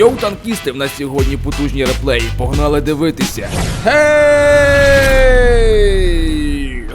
Йоу, танкісти, в нас сьогодні потужні реплеї. Погнали дивитися. Гей!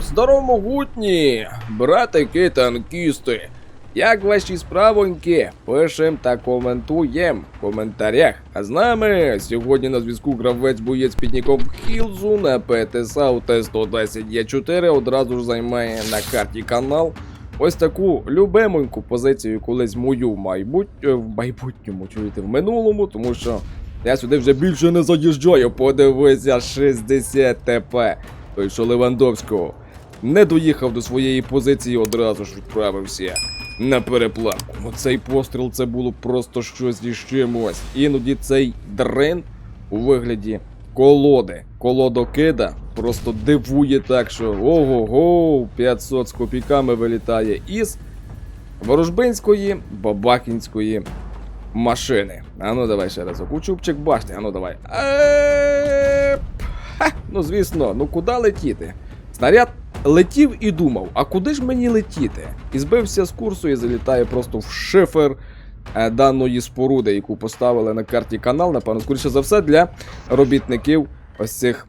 Здорово, могутні! Братики танкісти! Як ваші справоньки? Пишем та коментуєм в коментарях. А з нами сьогодні на зв'язку гравець боєць під ніком Хілзу на ПТСА у Т-110Е4 одразу ж займає на карті канал. Ось таку любимоньку позицію колись мою в майбут... е, в майбутньому, чуєте, в минулому, тому що я сюди вже більше не заїжджаю. Подивися 60 ТП. Той, що Левандовського не доїхав до своєї позиції, одразу ж відправився на переплавку. Ну цей постріл це було просто щось із чимось. Іноді цей дрин у вигляді колоди, колодокида просто дивує так, що ого-го, 500 з копійками вилітає із Ворожбинської, Бабахінської машини. А ну давай ще раз. Кучупчик башти, а ну давай. Ну звісно, ну куди летіти? Снаряд летів і думав, а куди ж мені летіти? І збився з курсу і залітає просто в шифер даної споруди, яку поставили на карті канал, напевно, скоріше за все, для робітників ось цих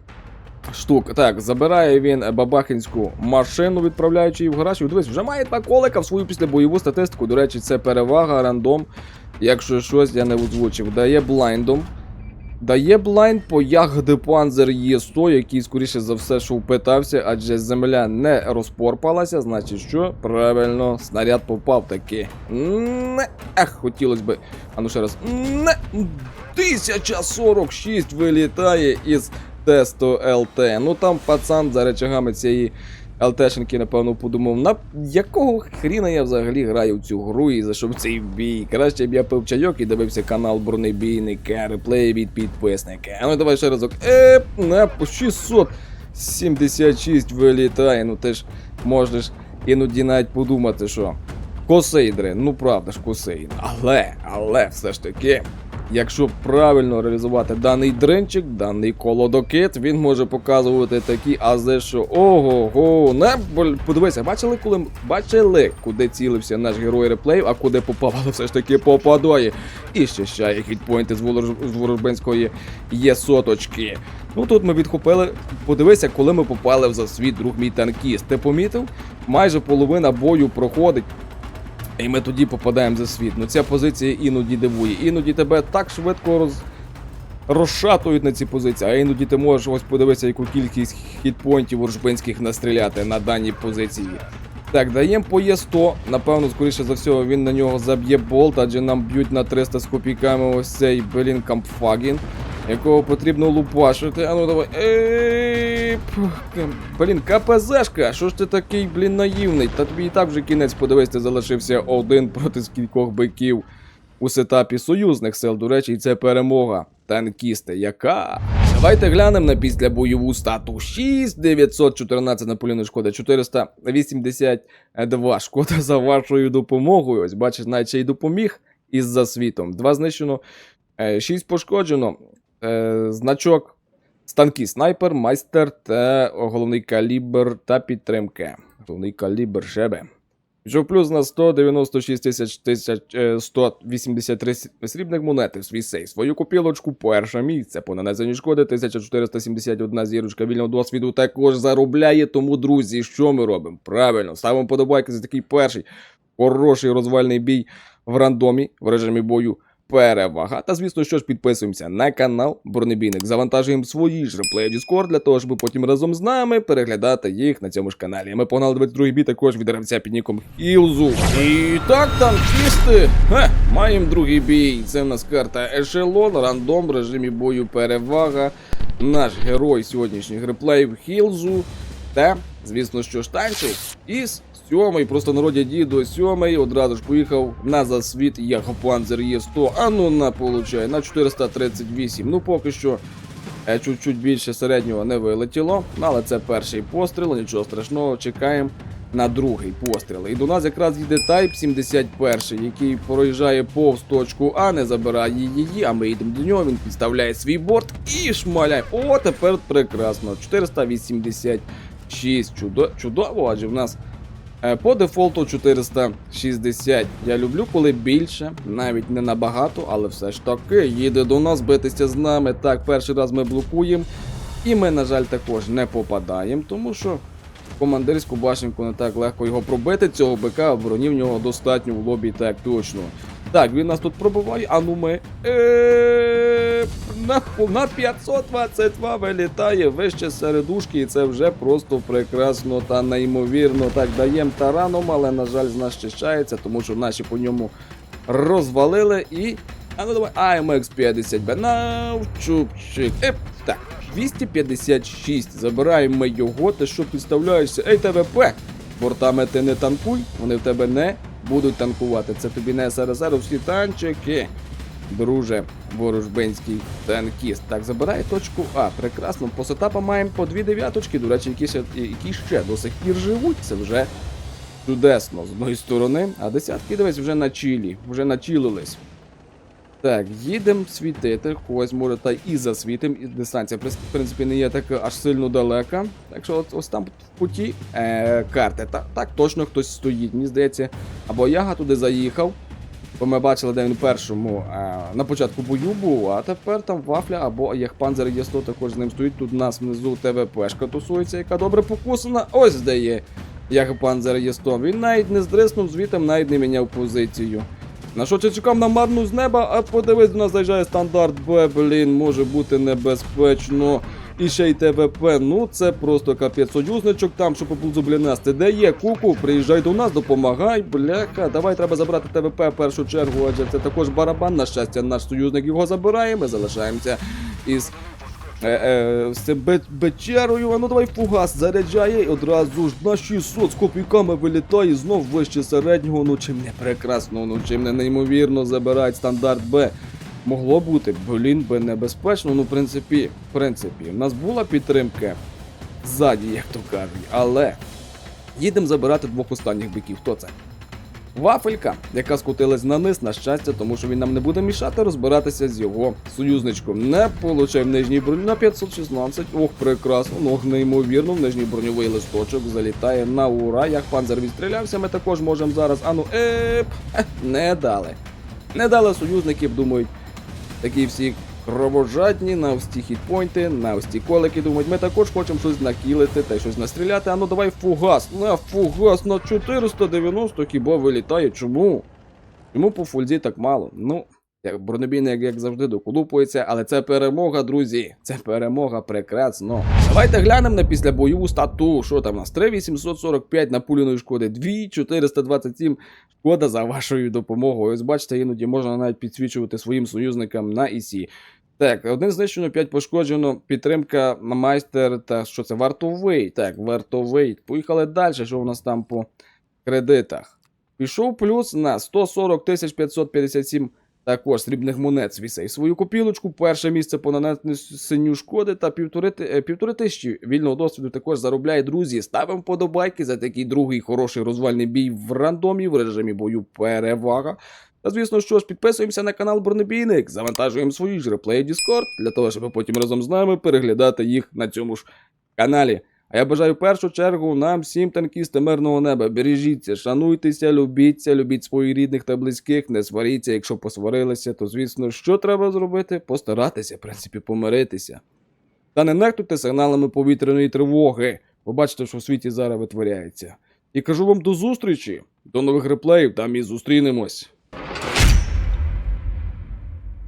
штук. Так, забирає він бабахинську машину, відправляючи її в гараж. І дивись, вже має два колика в свою післябойову статистику. До речі, це перевага, рандом. Якщо щось я не озвучив, дає блайндом. Дає блайнд по Ягде Панзер Є100, який, скоріше за все, що впитався, адже земля не розпорпалася, значить що? Правильно, снаряд попав таки. Не, ех, хотілося би. А ну ще раз. Не, 1046 вилітає із тесту ЛТ. Ну там пацан за речагами цієї ЛТшенки, напевно, подумав, на якого хріна я взагалі граю в цю гру і за що в цей бій. Краще б я пив чайок і дивився канал Бронебійника, реплеї від підписника. А ну давай ще разок. Еп, на 676 вилітає. Ну ти ж можеш іноді навіть подумати, що. Косейдри, ну правда ж косейн. Але, але все ж таки, якщо правильно реалізувати даний дринчик, даний колодокит, він може показувати такі ази, що ого-го, не боль- подивися, бачили, коли бачили, куди цілився наш герой реплею, а куди попав, але все ж таки попадає. І ще ще хітпойнти з Ворожбинської є соточки. Ну тут ми відхопили. Подивися, коли ми попали в засвіт, друг мій танкіст. Ти помітив? Майже половина бою проходить. І ми тоді попадаємо за світ. Ну ця позиція іноді дивує. Іноді тебе так швидко роз... розшатують на ці позиції, а іноді ти можеш ось подивитися, яку кількість хітпойнтів ворожбинських настріляти на даній позиції. Так, даємо по Є100. Напевно, скоріше за всього, він на нього заб'є болт, адже нам б'ють на 300 з копійками ось цей блін кампфагін, якого потрібно лупашити. А ну давай. Ей, Блін, КПЗшка, що ж ти такий, блін, наївний? Та тобі і так вже кінець подивись, ти залишився один проти скількох биків у сетапі союзних сил. До речі, і це перемога. Танкісти, яка? Давайте глянемо на післябойову стату 6 914 Наполіну шкода 482 шкода за вашою допомогою. Ось бачиш, навіть ще й допоміг із засвітом. Два знищено, 6 пошкоджено. Е, значок Станки снайпер, майстер та головний калібр та підтримки. Головний калібр шебе. Що плюс на 196 тисяч тисяч е, 183 срібних монети в свій сейф. Свою купілочку перше місце. По нанесенню шкоди 1471 зірочка вільного досвіду також заробляє. Тому, друзі, що ми робимо? Правильно, ставимо подобайки за такий перший хороший розвальний бій в рандомі в режимі бою перевага. Та звісно, що ж підписуємося на канал Бронебійник. Завантажуємо свої ж реплеї в Discord для того, щоб потім разом з нами переглядати їх на цьому ж каналі. Ми погнали 22 бій також від гравця під ніком Хілзу. І так, танкісти, Хе, маємо другий бій. Це в нас карта Ешелон, рандом в режимі бою перевага. Наш герой сьогоднішніх реплеїв Хілзу. Та, звісно, що ж танчик із сьомий, просто народі діду сьомий, одразу ж поїхав на засвіт Ягопанзер Є100, а ну на получай, на 438. Ну поки що е, чуть-чуть більше середнього не вилетіло, але це перший постріл, нічого страшного, чекаємо на другий постріл. І до нас якраз йде Type 71, який проїжджає повз точку А, не забирає її, а ми йдемо до нього, він підставляє свій борт і шмаляє. О, тепер прекрасно. 486. Чудо, чудово, адже в нас По дефолту 460. Я люблю, коли більше, навіть не набагато, але все ж таки їде до нас битися з нами. Так, перший раз ми блокуємо. І ми, на жаль, також не попадаємо, тому що командирську башенку не так легко його пробити. Цього бика броні в нього достатньо в лобі, так точно. Так, він нас тут пробиває, а ну ми. Е, на, на 522 вилітає вище середушки, і це вже просто прекрасно та неймовірно. Так, даємо тараном, але, на жаль, з нас щищається, тому що наші по ньому розвалили і. А ну давай, AMX 50 Бенав, чупчик. Еп, так, 256. Забираємо його. Ти що підставляєшся? Ей, ТВП! Бортами ти не танкуй, вони в тебе не будуть танкувати. Це тобі не СРСР, всі танчики. Друже, ворожбинський танкіст. Так, забирає точку А. Прекрасно. По сетапам маємо по дві дев'яточки. До речі, які ще, які ще до сих пір живуть. Це вже чудесно з одної сторони. А десятки, дивись, вже на чілі, вже начілились. Так, їдемо світити, когось може та і засвітим, і дистанція, в принципі, не є така аж сильно далека. Так що от, ось там в путі е, карти. Так, так точно хтось стоїть, мені здається. Або Яга туди заїхав, бо ми бачили, де він першому е, на початку бою був, а тепер там вафля або Яхпанзер є 100 також з ним стоїть. Тут у нас внизу ТВПшка тусується, яка добре покусана. Ось де є Яхпанзер є 100. Він навіть не здриснув звітом, навіть не міняв позицію. На що чекав на марну з неба, а подивись, до нас заїжджає стандарт Б, блін, може бути небезпечно. І ще й ТВП, ну це просто капець. Союзничок там, щоб поблизу блінести. Де є куку, приїжджай до нас, допомагай, бляха. Давай треба забрати ТВП в першу чергу, адже це також барабан. На щастя, наш союзник його забирає, ми залишаємося із. Е, е, бечерою, а ну давай фугас заряджає і одразу ж на 600 з копійками вилітає знов вище середнього, ну чим не прекрасно, ну чим не неймовірно забирають стандарт Б. Могло бути, блін, би небезпечно, ну в принципі, в принципі, в нас була підтримка ззаді, як то кажуть, але їдемо забирати двох останніх биків. Хто це? Вафелька, яка скотилась на низ, на щастя, тому що він нам не буде мішати розбиратися з його союзничком. Не получив нижній броню на 516. Ох, прекрасно, ну неймовірно, в нижній броньовий листочок залітає на ура. Як панзер відстрілявся, ми також можемо зараз. Ану, еп, не дали. Не дали союзників, думають, такі всі кровожадні, на ці хітпойнти, на колики. Думають, ми також хочемо щось накілити та щось настріляти. А ну давай фугас. На фугас на 490 хіба вилітає. Чому? Чому по фульзі так мало? Ну, як бронебійник, як завжди, доколупується, але це перемога, друзі. Це перемога прекрасно. Давайте глянемо на післябойову стату. Що там у нас? 3845 напуляної шкоди, 2427 шкода за вашою допомогою. Ось бачите, іноді можна навіть підсвічувати своїм союзникам на ІСі. Так, один знищено, 5 пошкоджено, підтримка майстер та що це? Вартовий. Так, вартовий. Поїхали далі, що у нас там по кредитах. Пішов плюс на 140 557 також срібних монет свісей свою копілочку. Перше місце по нанесенню шкоди та півтори, е, півтори тисячі вільного досвіду також заробляє друзі. Ставимо подобайки за такий другий хороший розвальний бій в рандомі в режимі бою перевага. Та звісно, що ж, підписуємося на канал Бронебійник, завантажуємо свої ж реплеї Discord для того, щоб потім разом з нами переглядати їх на цьому ж каналі. А я бажаю в першу чергу нам всім танкісти мирного неба. Бережіться, шануйтеся, любіться, любіть своїх рідних та близьких, не сваріться, якщо посварилися, то звісно, що треба зробити? Постаратися, в принципі, помиритися. Та не нехтуйте сигналами повітряної тривоги. Побачите, що в світі зараз витворяється. І кажу вам до зустрічі, до нових реплеїв, там і зустрінемось.